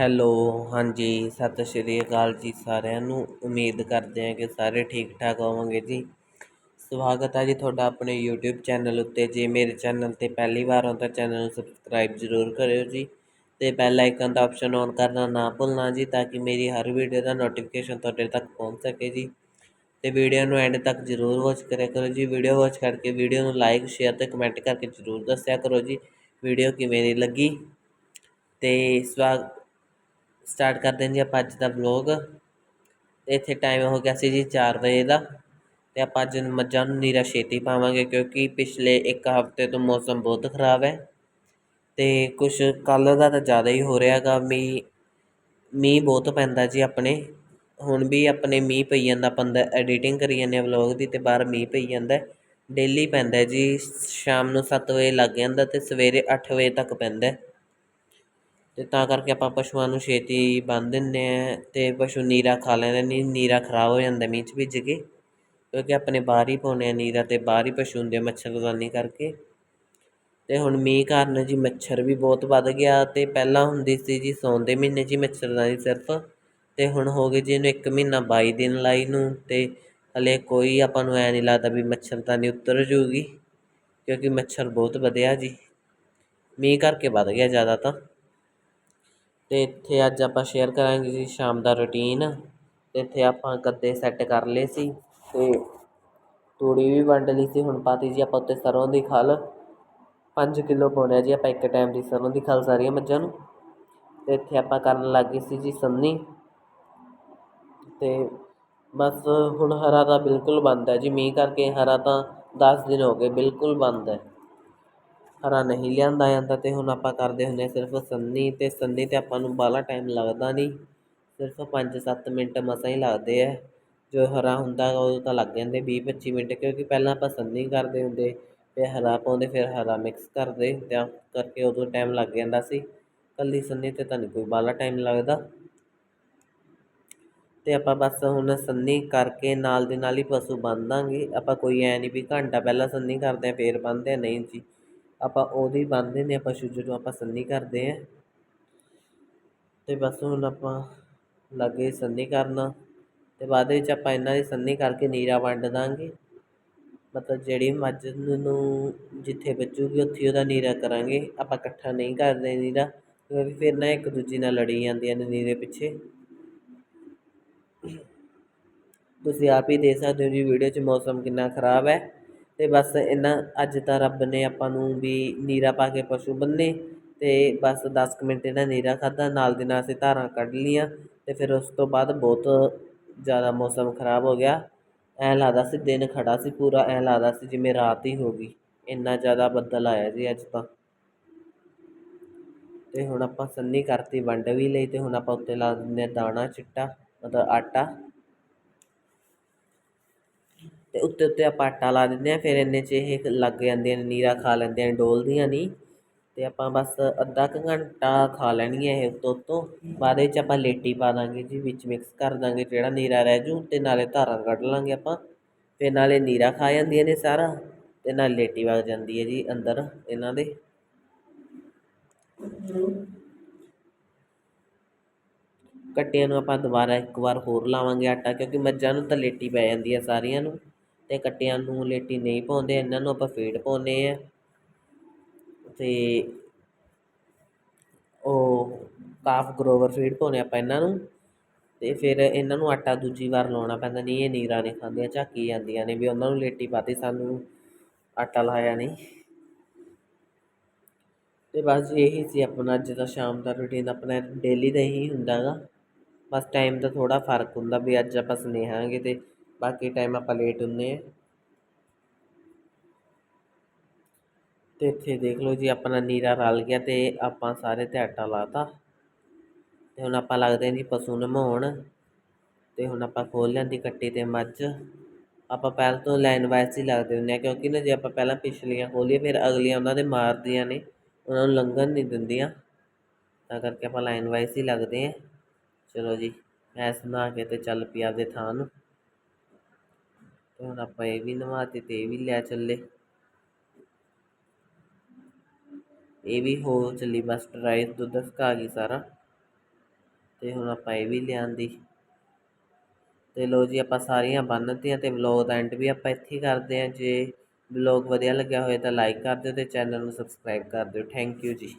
Hello, ਹਾਂਜੀ, ਸਤਿ ਸ਼੍ਰੀ ਅਕਾਲ ਜੀ ਸਾਰਿਆਂ ਨੂੰ। ਉਮੀਦ ਕਰਦੇ ਹਾਂ ਕਿ ਸਾਰੇ ਠੀਕ ਠਾਕ ਹੋਵੋਗੇ ਜੀ। ਸਵਾਗਤ ਹੈ ਜੀ ਤੁਹਾਡਾ ਆਪਣੇ YouTube ਚੈਨਲ ਉੱਤੇ। ਜੇ ਮੇਰੇ ਚੈਨਲ ਤੇ ਪਹਿਲੀ ਵਾਰ ਹੋ ਤਾਂ ਚੈਨਲ ਨੂੰ ਸਬਸਕ੍ਰਾਈਬ ਜ਼ਰੂਰ ਕਰਿਓ ਜੀ। ਤੇ ਬੈਲ ਆਈਕਨ ਦਾ ਆਪਸ਼ਨ ਔਨ ਕਰਨਾ ਨਾ ਭੁੱਲਣਾ ਜੀ, ਤਾਂ ਕਿ ਮੇਰੀ ਹਰ ਵੀਡੀਓ ਦਾ ਨੋਟੀਫਿਕੇਸ਼ਨ ਤੁਹਾਡੇ ਤੱਕ ਪਹੁੰਚ ਸਕੇ ਜੀ। ਤੇ ਵੀਡੀਓ ਨੂੰ ਐਂਡ ਤੱਕ ਜ਼ਰੂਰ ਵਾਚ ਕਰਿਆ ਕਰੋ ਜੀ। ਵੀਡੀਓ ਵਾਚ ਕਰਕੇ ਵੀਡੀਓ ਨੂੰ ਲਾਈਕ ਸ਼ੇਅਰ ਤੇ ਕਮੈਂਟ ਕਰਕੇ ਜ਼ਰੂਰ ਦੱਸਿਆ ਕਰੋ ਜੀ। ਵੀਡੀਓ ਕਿਵੇਂ ਦੀ ਲੱਗੀ? ਤੇ ਸਵਾਗ ਸਟਾਰਟ ਕਰਦੇ ਹਾਂ ਜੀ ਆਪਾਂ ਅੱਜ ਦਾ ਵਲੌਗ ਤੇ ਇੱਥੇ ਟਾਈਮ ਹੋ ਗਿਆ ਸੀ ਜੀ 4 ਵਜੇ ਦਾ। ਤੇ ਆਪਾਂ ਅੱਜ ਮੱਝਾਂ ਨੂੰ ਨੀਰਾ ਛੇਤੀ ਪਾਵਾਂਗੇ ਕਿਉਂਕਿ ਪਿਛਲੇ ਇੱਕ ਹਫ਼ਤੇ ਤੋਂ ਮੌਸਮ ਬਹੁਤ ਖਰਾਬ ਹੈ। ਤੇ ਕੁਝ ਕੱਲ ਦਾ ਤਾਂ ਜ਼ਿਆਦਾ ਹੀ ਹੋ ਰਿਹਾਗਾ ਮੀਂਹ ਮੀਂਹ ਬਹੁਤ ਪੈਂਦਾ ਜੀ ਆਪਣੇ। ਹੁਣ ਵੀ ਆਪਣੇ ਮੀਂਹ ਪਈ ਜਾਂਦਾ ਪੰਦਾ ਐਡੀਟਿੰਗ ਕਰੀ ਜਾਂਦੇ ਵਲੌਗ ਦੀ ਤੇ ਬਾਹਰ ਮੀਂਹ ਪਈ ਜਾਂਦਾ। ਡੇਲੀ ਪੈਂਦਾ ਜੀ, ਸ਼ਾਮ ਨੂੰ 7 ਵਜੇ ਲੱਗ ਜਾਂਦਾ ਤੇ ਸਵੇਰੇ 8 ਵਜੇ ਤੱਕ ਪੈਂਦਾ। ਅਤੇ ਤਾਂ ਕਰਕੇ ਆਪਾਂ ਪਸ਼ੂਆਂ ਨੂੰ ਛੇਤੀ ਬੰਨ੍ਹ ਦਿੰਦੇ ਹਾਂ ਅਤੇ ਪਸ਼ੂ ਨੀਰਾ ਖਾ ਲੈਂਦੇ ਨਹੀਂ ਨੀਰਾ ਖਰਾਬ ਹੋ ਜਾਂਦਾ ਮੀਂਹ 'ਚ ਭਿੱਜ ਕੇ, ਕਿਉਂਕਿ ਆਪਣੇ ਬਾਹਰ ਹੀ ਪਾਉਂਦੇ ਹਾਂ ਨੀਰਾ ਅਤੇ ਬਾਹਰ ਹੀ ਪਸ਼ੂ ਹੁੰਦੇ ਮੱਛਰਦਾਨੀ ਕਰਕੇ। ਅਤੇ ਹੁਣ ਮੀਂਹ ਕਾਰਨ ਜੀ ਮੱਛਰ ਵੀ ਬਹੁਤ ਵੱਧ ਗਿਆ ਅਤੇ ਪਹਿਲਾਂ ਹੁੰਦੀ ਸੀ ਜੀ ਸੌਣ ਦੇ ਮਹੀਨੇ 'ਚ ਮੱਛਰਦਾਨੀ ਸਿਰਫ ਅਤੇ ਹੁਣ ਹੋ ਗਏ ਜੀ ਇਹਨੂੰ ਇੱਕ ਮਹੀਨਾ ਬਾਈ ਦਿਨ ਲਾਈ ਨੂੰ ਅਤੇ ਹਾਲੇ ਕੋਈ ਆਪਾਂ ਨੂੰ ਐਂ ਨਹੀਂ ਲੱਗਦਾ ਵੀ ਮੱਛਰਦਾਨੀ ਉਤਰ ਜੂਗੀ ਕਿਉਂਕਿ ਮੱਛਰ ਬਹੁਤ ਵਧਿਆ ਜੀ। ਮੀਂਹ ਕਰਕੇ ਵੱਧ ਗਿਆ ਜ਼ਿਆਦਾ ਤਾਂ। ਅਤੇ ਇੱਥੇ ਅੱਜ ਆਪਾਂ ਸ਼ੇਅਰ ਕਰਾਂਗੇ ਜੀ ਸ਼ਾਮ ਦਾ ਰੂਟੀਨ ਅਤੇ ਇੱਥੇ ਆਪਾਂ ਗੱਦੇ ਸੈੱਟ ਕਰ ਲਏ ਸੀ ਅਤੇ ਤੂੜੀ ਵੀ ਵੰਡ ਲਈ ਸੀ, ਹੁਣ ਪਾਤੀ ਜੀ ਆਪਾਂ ਉੱਤੇ ਸਰ੍ਹੋਂ ਦੀ ਖਲ। 5 ਕਿਲੋ ਆ ਜੀ ਆਪਾਂ ਇੱਕ ਟਾਈਮ ਦੀ ਸਰ੍ਹੋਂ ਦੀ ਖਲ ਸਾਰੀਆਂ ਮੱਝਾਂ ਨੂੰ। ਅਤੇ ਇੱਥੇ ਆਪਾਂ ਕਰਨ ਲੱਗ ਲੱਗੇ ਸੀ ਜੀ ਸੰਨੀ। ਅਤੇ ਬਸ ਹੁਣ ਹਰਾ ਤਾਂ ਬਿਲਕੁਲ ਬੰਦ ਹੈ ਜੀ, ਮੀਂਹ ਕਰਕੇ ਹਰਾ ਤਾਂ ਦਸ ਦਿਨ ਹੋ ਗਏ, ਬਿਲਕੁਲ ਬੰਦ ਹੈ। ਹਰਾ ਨਹੀਂ ਲਿਆਂਦਾ ਜਾਂਦਾ ਅਤੇ ਹੁਣ ਆਪਾਂ ਕਰਦੇ ਹੁੰਦੇ ਸਿਰਫ ਸੰਨੀ ਅਤੇ ਸੰਨੀ ਤੇ ਆਪਾਂ ਨੂੰ ਬਾਹਲਾ ਟਾਈਮ ਲੱਗਦਾ ਨਹੀਂ ਸਿਰਫ 5-7 ਮਿੰਟ ਮਸਾਂ ਹੀ ਲੱਗਦੇ ਹੈ ਜੋ ਹਰਾ ਹੁੰਦਾ ਉਦੋਂ ਤਾਂ ਲੱਗ ਜਾਂਦੇ ਵੀਹ ਪੱਚੀ ਮਿੰਟ ਕਿਉਂਕਿ ਪਹਿਲਾਂ ਆਪਾਂ ਸੰਨੀ ਕਰਦੇ ਹੁੰਦੇ ਤੇ ਹਰਾ ਪਾਉਂਦੇ ਫਿਰ ਹਰਾ ਮਿਕਸ ਕਰਦੇ ਤਾਂ ਕਰਕੇ ਉਦੋਂ ਟਾਈਮ ਲੱਗ ਜਾਂਦਾ ਸੀ। ਇਕੱਲੀ ਸੰਨੀ ਤੇ ਤਾਂ ਨਹੀਂ ਕੋਈ ਬਾਹਲਾ ਟਾਈਮ ਲੱਗਦਾ। ਅਤੇ ਆਪਾਂ ਬਸ ਹੁਣ ਸੰਨੀ ਕਰਕੇ ਨਾਲ ਦੇ ਨਾਲ ਹੀ ਪਸ਼ੂ ਬੰਨ ਦਾਂਗੇ। ਆਪਾਂ ਕੋਈ ਐਂ ਨਹੀਂ ਵੀ ਘੰਟਾ ਪਹਿਲਾਂ ਸੰਨੀ ਕਰਦੇ ਹਾਂ, ਫੇਰ ਬੰਨਦੇ ਹਾਂ, ਨਹੀਂ ਜੀ। ਆਪਾਂ ਉਹਦੀ ਬੰਨ੍ਹਦੇ ਨੇ ਪਸ਼ੂ ਜਦੋਂ ਆਪਾਂ ਸੰਨੀ ਕਰਦੇ ਆ ਅਤੇ ਬਸ ਹੁਣ ਆਪਾਂ ਲਾਗੇ ਸੰਨੀ ਕਰਨਾ। ਅਤੇ ਬਾਅਦ ਵਿੱਚ ਆਪਾਂ ਇਹਨਾਂ ਦੀ ਸੰਨੀ ਕਰਕੇ ਨੀਰਾ ਵੰਡ ਦਾਂਗੇ। ਮਤਲਬ ਜਿਹੜੀ ਮੱਝ ਨੂੰ ਜਿੱਥੇ ਬੱਚੂਗੀ ਉੱਥੇ ਉਹਦਾ ਨੀਰਾ ਕਰਾਂਗੇ। ਆਪਾਂ ਇਕੱਠਾ ਨਹੀਂ ਕਰਦੇ ਨੀਰਾ, ਕਿਉਂਕਿ ਫਿਰ ਨਾ ਇੱਕ ਦੂਜੀ ਨਾਲ ਲੜੀ ਜਾਂਦੀਆਂ ਨੇ ਨੀਰੇ ਪਿੱਛੇ। ਤੁਸੀਂ ਆਪ ਹੀ ਦੇਖ ਸਕਦੇ ਹੋ ਜੀ, ਵੀਡੀਓ 'ਚ ਮੌਸਮ ਕਿੰਨਾ ਖਰਾਬ ਹੈ। ਅਤੇ ਬਸ ਇਹਨਾਂ ਅੱਜ ਤਾਂ ਰੱਬ ਨੇ ਆਪਾਂ ਨੂੰ ਵੀ ਨੀਰਾ ਪਾ ਕੇ ਪਸ਼ੂ ਬੰਨੇ ਅਤੇ ਬਸ 10 ਮਿੰਟ ਇਹਨਾਂ ਨੀਰਾ ਖਾਧਾ, ਨਾਲ ਦੀ ਨਾਲ ਅਸੀਂ ਧਾਰਾਂ ਕੱਢ ਲਈਆਂ ਅਤੇ ਫਿਰ ਉਸ ਤੋਂ ਬਾਅਦ ਬਹੁਤ ਜ਼ਿਆਦਾ ਮੌਸਮ ਖਰਾਬ ਹੋ ਗਿਆ। ਐਂ ਲੱਗਦਾ ਸੀ ਦਿਨ ਖੜ੍ਹਾ ਸੀ ਪੂਰਾ, ਐਂ ਲੱਗਦਾ ਸੀ ਜਿਵੇਂ ਰਾਤ ਹੀ ਹੋ ਗਈ। ਇੰਨਾ ਜ਼ਿਆਦਾ ਬੱਦਲ ਆਇਆ ਜੀ ਅੱਜ ਤਾਂ। ਤੇ ਹੁਣ ਆਪਾਂ ਸੰਨੀ ਕਰਤੀ ਵੰਡ ਵੀ ਲਈ ਅਤੇ ਹੁਣ ਆਪਾਂ ਉੱਤੇ ਲਾ ਦਿੰਦੇ ਹਾਂ ਦਾਣਾ, ਚਿੱਟਾ, ਮਤਲਬ ਆਟਾ। ਅਤੇ ਉੱਤੇ ਉੱਤੇ ਆਪਾਂ ਆਟਾ ਲਾ ਦਿੰਦੇ ਹਾਂ, ਫਿਰ ਇੰਨੇ 'ਚ ਇਹ ਲੱਗ ਜਾਂਦੀਆਂ ਨੇ, ਨੀਰਾ ਖਾ ਲੈਂਦੀਆਂ ਨੇ, ਡੋਲਦੀਆਂ ਨਹੀਂ। ਅਤੇ ਆਪਾਂ ਬਸ ਅੱਧਾ ਕੁ ਘੰਟਾ ਖਾ ਲੈਣਗੀਆਂ ਇਹ ਉੱਤੋਂ ਉੱਤੋਂ। ਬਾਅਦ ਵਿੱਚ ਆਪਾਂ ਲੇਟੀ ਪਾ ਦਾਂਗੇ ਜੀ, ਵਿੱਚ ਮਿਕਸ ਕਰ ਦਾਂਗੇ ਜਿਹੜਾ ਨੀਰਾ ਰਹਿ ਜੂ ਅਤੇ ਨਾਲੇ ਧਾਰਾਂ ਕੱਢ ਲਾਂਗੇ ਆਪਾਂ। ਤੇ ਨਾਲੇ ਨੀਰਾ ਖਾ ਜਾਂਦੀਆਂ ਨੇ ਸਾਰਾ ਅਤੇ ਨਾਲ ਲੇਟੀ ਵਗ ਜਾਂਦੀ ਹੈ ਜੀ ਅੰਦਰ ਇਹਨਾਂ ਦੇ। ਕੱਟਿਆਂ ਨੂੰ ਆਪਾਂ ਦੁਬਾਰਾ ਇੱਕ ਵਾਰ ਹੋਰ ਲਾਵਾਂਗੇ ਆਟਾ, ਕਿਉਂਕਿ ਮੱਝਾਂ ਨੂੰ ਤਾਂ ਲੇਟੀ ਪੈ ਜਾਂਦੀ ਹੈ ਸਾਰੀਆਂ ਨੂੰ। ਅਤੇ ਕੱਟਿਆਂ ਨੂੰ ਲੇਟੀ ਨਹੀਂ ਪਾਉਂਦੇ, ਇਹਨਾਂ ਨੂੰ ਆਪਾਂ ਫੀਡ ਪਾਉਂਦੇ ਹਾਂ। ਅਤੇ ਉਹ ਕਾਫ ਗਰੋਵਰ ਫੀਡ ਪਾਉਂਦੇ ਆਪਾਂ ਇਹਨਾਂ ਨੂੰ। ਅਤੇ ਫਿਰ ਇਹਨਾਂ ਨੂੰ ਆਟਾ ਦੂਜੀ ਵਾਰ ਲਾਉਣਾ ਪੈਂਦਾ, ਨਹੀਂ, ਇਹ ਨੀਰਾ ਨਹੀਂ ਖਾਂਦੀਆਂ, ਝਾਕੀ ਜਾਂਦੀਆਂ ਨੇ ਵੀ ਉਹਨਾਂ ਨੂੰ ਲੇਟੀ ਪਾਤੀ, ਸਾਨੂੰ ਆਟਾ ਲਾਇਆ ਨਹੀਂ। ਅਤੇ ਬਸ ਇਹੀ ਸੀ ਆਪਣਾ, ਅੱਜ ਦਾ ਸ਼ਾਮ ਦਾ ਰੂਟੀਨ ਆਪਣਾ ਡੇਲੀ ਦਾ ਹੀ ਹੁੰਦਾ ਗਾ। ਬਸ ਟਾਈਮ ਦਾ ਥੋੜ੍ਹਾ ਫ਼ਰਕ ਹੁੰਦਾ ਵੀ ਅੱਜ ਆਪਾਂ ਸੁਨੇਹਾਂਗੇ ਅਤੇ ਬਾਕੀ ਟਾਈਮ ਆਪਾਂ ਲੇਟ ਹੁੰਦੇ ਹਾਂ। ਤੇ ਇੱਥੇ ਦੇਖ ਲਓ ਜੀ, ਆਪਣਾ ਨੀਰਾ ਰਲ ਗਿਆ ਤੇ ਆਪਾਂ ਸਾਰੇ ਤੇ ਆਟਾ ਲਾਤਾ। ਤੇ ਹੁਣ ਆਪਾਂ ਲੱਗਦੇ ਹਾਂ ਜੀ ਪਸ਼ੂ ਨਮਾਉਣ। ਤੇ ਹੁਣ ਆਪਾਂ ਖੋਲ ਲੈਂਦੀ ਕੱਟੀ ਤੇ ਮੱਝ। ਆਪਾਂ ਪਹਿਲ ਤੋਂ ਲਾਈਨ ਵਾਈਜ਼ ਹੀ ਲੱਗਦੇ ਹੁੰਦੇ ਆ ਕਿਉਂਕਿ ਨਾ ਜੇ ਆਪਾਂ ਪਹਿਲਾਂ ਪਿਛਲੀਆਂ ਖੋਲੀਏ, ਫਿਰ ਅਗਲੀਆਂ ਉਹਨਾਂ ਦੇ ਮਾਰਦੀਆਂ ਨੇ, ਉਹਨਾਂ ਨੂੰ ਲੰਘਣ ਨਹੀਂ ਦਿੰਦੀਆਂ। ਤਾਂ ਕਰਕੇ ਆਪਾਂ ਲਾਈਨ ਵਾਈਜ਼ ਹੀ ਲੱਗਦੇ ਆ ਚਲੋ ਜੀ ਐਸ ਬਣਾ ਕੇ ਤੇ ਚੱਲ ਪਈ ਆਪਦੇ ਥਾਂ ਨੂੰ। ਹੁਣ ਆਪਾਂ ਇਹ ਵੀ ਨਵਾਤੇ ਤੇ ਇਹ ਵੀ ਲੈ ਚੱਲੇ। ਇਹ ਵੀ ਹੋ ਚੱਲੀ ਬਸ ਡਰਾਈ ਦੁੱਧ ਸੁਕਾ ਗਈ ਸਾਰਾ। ਤੇ ਹੁਣ ਆਪਾਂ ਇਹ ਵੀ ਲਿਆਂਦੀ ਤੇ ਲੋ ਜੀ ਆਪਾਂ ਸਾਰੀਆਂ ਬੰਨਤੀਆਂ ਤੇ ਵਲੌਗ ਦਾ ਐਂਡ ਵੀ ਆਪਾਂ ਇੱਥੇ ਹੀ ਕਰਦੇ ਹਾਂ। ਜੇ ਵਲੌਗ ਵਧੀਆ ਲੱਗਿਆ ਹੋਵੇ ਤਾਂ ਲਾਈਕ ਕਰ ਦਿਓ ਤੇ ਚੈਨਲ ਨੂੰ ਸਬਸਕ੍ਰਾਈਬ ਕਰ ਦਿਓ। ਥੈਂਕ ਯੂ ਜੀ।